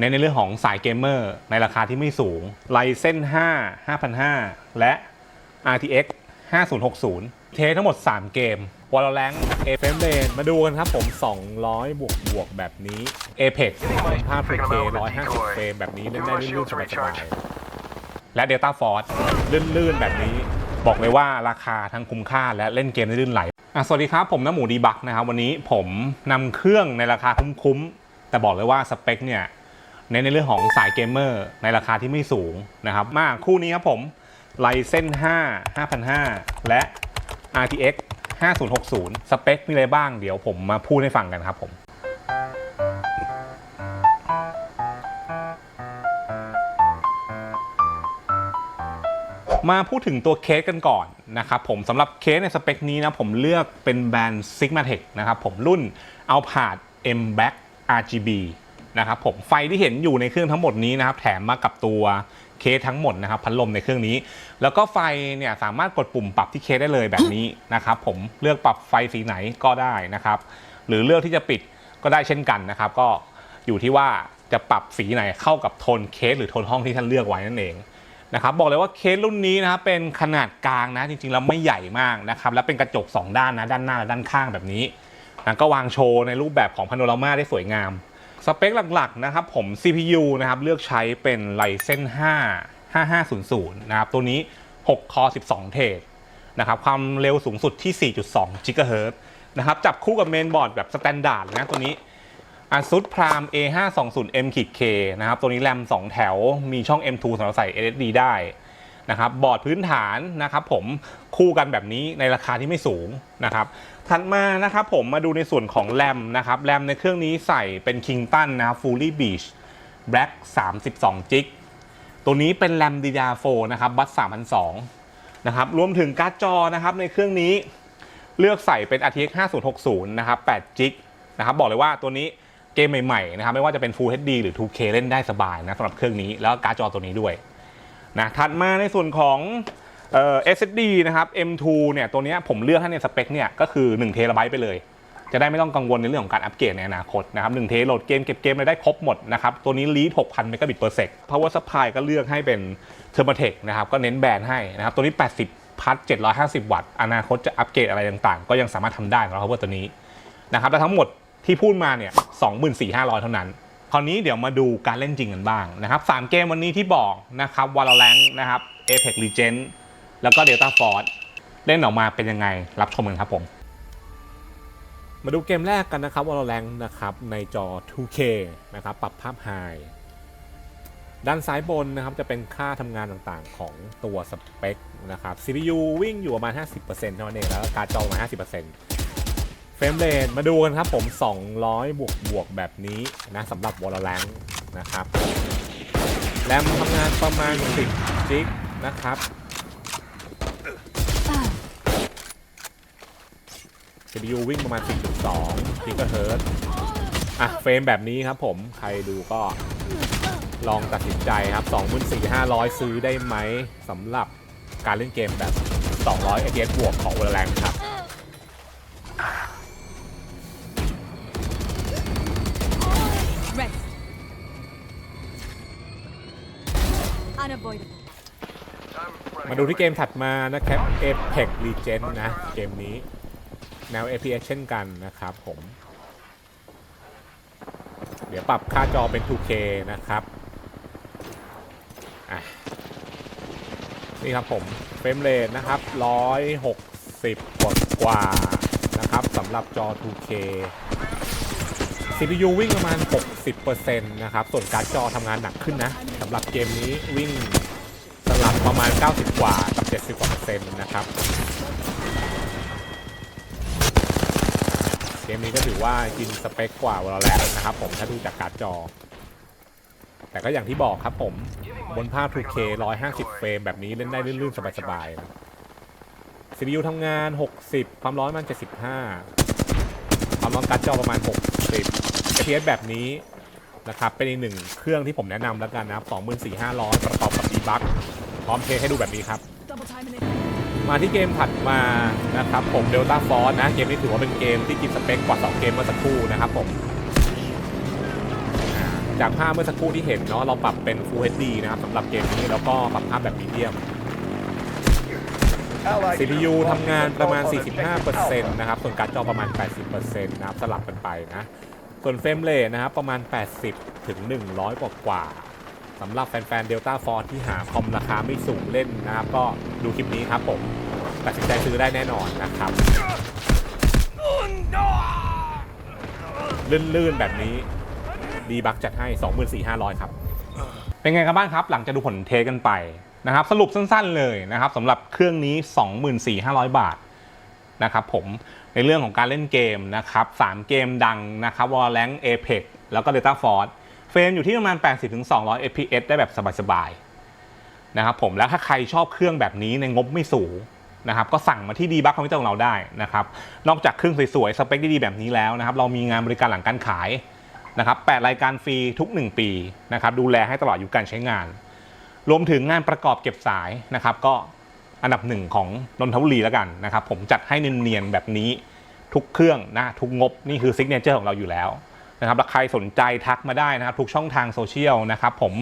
เน้นในเรื่องของสายเกมเมอร์ในราคาที่ไม่สูง Ryzen 5 5005และ RTX 5060 เททั้งหมด 3 เกม Valorant a f m l a n มาดูกันครับผม 200 บวกบวกแบบนี้ Apex ภาพ 4K 150เฟรมแบบนี้เล่นได้ลื่นๆสบายๆและ Delta Force ลื่นๆ แบบนี้ บอกเลยว่าราคาทั้งคุ้มค่าและเล่นเกมได้ลื่นไหลอะสวัสดีครับ ผมน้ำหมูดีบักนะครับ วันนี้ผมนำเครื่องในราคาคุ้มๆ แต่บอกเลยว่าสเปคเนี่ย เน้นในเรื่องของสายเกมเมอร์ในราคาที่ไม่สูงนะครับ มาคู่นี้ครับผม Ryzen 5 5005และ RTX 5060 สเปคมีอะไรบ้างเดี๋ยวผมมาพูดให้ฟังกันครับผมมาพูดถึงตัวเคสกันก่อนนะครับผมสำหรับเคสในสเปคนี้นะผมเลือกเป็นแบรนด์ Sigmatech นะครับผมรุ่นเอาผาด M Black RGB นะครับผมไฟที่เห็นอยู่ในเครื่องทั้งหมดนี้นะครับแถมมากับตัวเคสทั้งหมดนะครับพัดลมในเครื่องนี้ แล้วก็ไฟเนี่ยสามารถกดปุ่มปรับที่เคสได้เลยแบบนี้นะครับผมเลือกปรับไฟสีไหนก็ได้นะครับ หรือเลือกที่จะปิดก็ได้เช่นกันนะครับ ก็อยู่ที่ว่าจะปรับสีไหนเข้ากับโทนเคสหรือโทนห้องที่ท่านเลือกไว้นั่นเองนะครับบอกเลยว่าเคสรุ่นนี้นะครับเป็นขนาดกลางนะจริงๆแล้วไม่ใหญ่มากนะครับและเป็นกระจก 2 ด้านนะด้านหน้าและด้านข้างแบบนี้นะก็วางโชว์ในรูปแบบของพาโนรามาได้สวยงาม สเปคหลักๆนะครับผม CPU นะครับเลือกใช้เป็น Ryzen 5 5500 นะครับ ตัวนี้ 6 คอ 12 เทรดนะครับ ความเร็วสูงสุดที่ 4.2 GHz นะครับ จับคู่กับเมนบอร์ดแบบสแตนดาร์ดนะตัวนี้ ASUS Prime A520M-K นะครับ ตัวนี้แรม 2 แถว มีช่อง M2 สำหรับใส่ SSD ได้นะครับ บอร์ดพื้นฐานนะครับผมคู่กันแบบนี้ในราคาที่ไม่สูงนะครับ ถัดมานะครับผมมาดูในส่วนของแรมนะครับแรมในเครื่องนี้ใส่เป็น Kingston นะครับ Fully Beach Black 32 g b ตัวนี้เป็นแรม DDR4 นะครับบัส3002นะครับรวมถึงการ์ดจอนะครับในเครื่องนี้เลือกใส่เป็น RTX 5060นะครับ8 g b นะครับบอกเลยว่าตัวนี้เกมใหม่ๆนะครับไม่ว่าจะเป็น Full HD หรือ 2K เล่นได้สบายนะสำหรับเครื่องนี้แล้วการ์ดจอตัวนี้ด้วยนะถัดมาในส่วนของ เอ่อ SSD นะครับ M2 เนี่ยตัวนี้ผมเลือกให้ในสเปคเนี่ยก็คือ1เทราไบต์ไปเลย จะได้ไม่ต้องกังวลในเรื่องของการอัปเกรดในอนาคตนะครับ1เทโหลดเกมเก็บเกมอะไรได้ครบหมดนะครับตัวนี้ลีด6,000 megabit per sec power supply ก็เลือกให้เป็น Thermaltake นะครับก็เน้นแบรนด์ให้นะครับตัวนี้ 80 พัท750 วัตต์ อนาคตจะอัปเกรดอะไรต่างๆ ก็ยังสามารถทำได้ของ power ตัวนี้นะครับและทั้งหมดที่พูดมาเนี่ย24,500 เท่านั้นคราวนี้เดี๋ยวมาดูการเล่นจริงกันบ้างนะครับสามเกมวันนี้ที่บอกนะครับ Valorant นะครับ Apex Legends แล้วก็ Delta Force เล่นออกมาเป็นยังไงรับชมกันครับผม มาดูเกมแรกกันนะครับ Valorant นะครับในจอ 2K นะครับปรับภาพ High ด้านซ้ายบนนะครับจะเป็นค่าทำงานต่างๆของตัวสเปคนะครับ CPU วิ่งอยู่ประมาณ 50%เท่านั้นเองแล้วการจอประมา 50%เฟรมเรทมาดูกันครับผม 200 บวกบวกแบบนี้นะสำหรับ Valorant นะครับ แรมทำงานประมาณ 10 จิกนะครับ CPU วิ่งประมาณ 4.2 GHz อะเฟรมแบบนี้ครับผมใครดูก็ลองตัดสินใจครับ 24,500 ซื้อได้ไหมสำหรับการเล่นเกมแบบ 200 FPS บวกของ Valorant ครับ Rest. Unavoidable. มาดูที่เกมถัดมานะครับ Apex Legends นะ เกมนี้ แนว FPS เช่นกันนะครับผม เดี๋ยวปรับค่าจอเป็น 2K นะครับนี่ครับผมเฟรมเรทนะครับ 160 กว่ากว่านะครับสำหรับจอ 2K CPU วิ่งประมาณ 60%นะครับ ส่วนการ์ดจอทำงานหนักขึ้นนะสำหรับเกมนี้วิ่งสลับประมาณ 90 กว่ากับ 70 กว่าเปอร์เซ็นต์นะครับ เกมนี้ก็ถือว่ากินสเปคกว่า Valorant นะครับผมถ้าดูจากการ์ดจอ แต่ก็อย่างที่บอกครับผมบนภาพ 2K 150 เฟรมแบบนี้เล่นได้ลื่นๆ สบายๆนะ CPU ทำงาน 60 ความร้อนมัน 75 ความร้อนการ์ดจอประมาณ 60 FPS แบบนี้นะครับเป็นอีกหนึ่งเครื่องที่ผมแนะนำแล้วกันนะครับ 24,500 ประกอบกับดีบักพร้อมเทสให้ดูแบบนี้ครับ มาที่เกมถัดมานะครับผม Delta Force นะเกมนี้ถือว่าเป็นเกมที่กินสเปคกว่า 2 เกมเมื่อสักครู่นะครับผมจากภาพเมื่อสักครู่ที่เห็นเนาะเราปรับเป็น Full HD นะครับสำหรับเกมนี้แล้วก็ปรับภาพแบบมีเดียม CPU ทำงานประมาณ 45%นะครับ ส่วนการ์ดจอประมาณ 80%นะครับ สลับกันไปนะ ส่วนเฟรมเรทนะครับ ประมาณ 80 ถึง 100 กว่ากว่า สำหรับแฟนๆ Delta Force ที่หาคอมราคาไม่สูงเล่นนะครับ ก็ดูคลิปนี้ครับผมตัดสินใจซื้อได้แน่นอนนะครับ ลื่นๆ แบบนี้ดีบักจัดให้ 24,500 ครับ เป็นไงกันบ้างครับ หลังจากดูผลเทสกันไปนะครับ สรุปสั้นๆเลยนะครับสำหรับเครื่องนี้ 24,500 บาทนะครับผมในเรื่องของการเล่นเกมนะครับ3เกมดังนะครับ Valorant Apex แล้วก็ Delta Force รมอยู่ที่ประมาณ 80-200 fps ได้แบบสบายๆนะครับผมแล้วถ้าใครชอบเครื่องแบบนี้ในงบไม่สูงนะครับก็สั่งมาที่ดีบัคคอมพิวเตอร์ของเราได้นะครับนอกจากเครื่องสวยๆสเปคดีๆแบบนี้แล้วนะครับเรามีงานบริการหลังการขายนะครับ8รายการฟรีทุก 1 ปีนะครับดูแลให้ตลอดอายุการใช้งาน รวมถึงงานประกอบเก็บสายนะครับก็อันดับหนึ่งของนนทบุรีแล้วกันนะครับผมจัดให้เนียนๆแบบนี้ทุกเครื่องนะทุกงบนี่คือซิกเนเจอร์ของเราอยู่แล้ว นะครับใครสนใจทักมาได้นะครับทุกช่องทางโซเชียลนะครับผม